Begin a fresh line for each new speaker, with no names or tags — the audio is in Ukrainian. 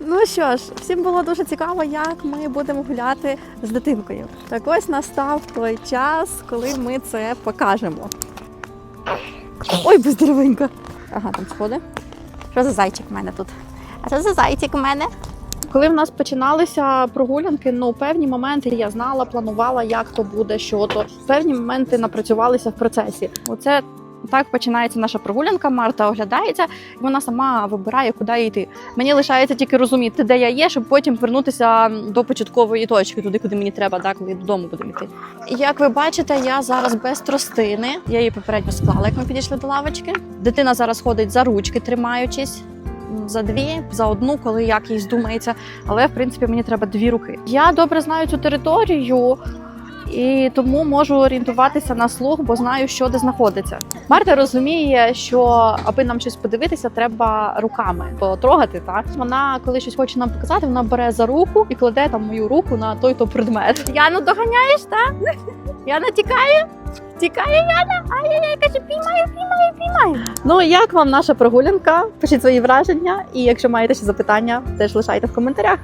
Ну що ж, всім було дуже цікаво, як ми будемо гуляти з дитинкою. Так ось настав той час, коли ми це покажемо. Ой, бездоровенька. Ага, там сходи. Що за зайчик в мене тут? А що за зайчик у мене? Коли в нас починалися прогулянки, ну певні моменти я знала, планувала, як то буде, що то. Певні моменти напрацювалися в процесі. Оце так починається наша прогулянка. Марта оглядається, і вона сама вибирає, куди йти. Мені лишається тільки розуміти, де я є, щоб потім вернутися до початкової точки, туди, куди мені треба, так, коли додому будемо йти. Як ви бачите, я зараз без тростини. Я її попередньо склала, як ми підійшли до лавочки. Дитина зараз ходить за ручки, тримаючись. За дві, за одну, коли як їй здумається. Але в принципі мені треба дві руки. Я добре знаю цю територію і тому можу орієнтуватися на слух, бо знаю, що де знаходиться. Марта розуміє, що аби нам щось подивитися, треба руками потрогати. Так вона, коли щось хоче нам показати, вона бере за руку і кладе там мою руку на той то предмет. Яну доганяєш, так? Яна тікає? Тікає Яна? Ай-яй-яй, каже, піймаю, піймаю, піймаю. Ну як вам наша прогулянка? Пишіть свої враження, і якщо маєте ще запитання, теж лишайте в коментарях.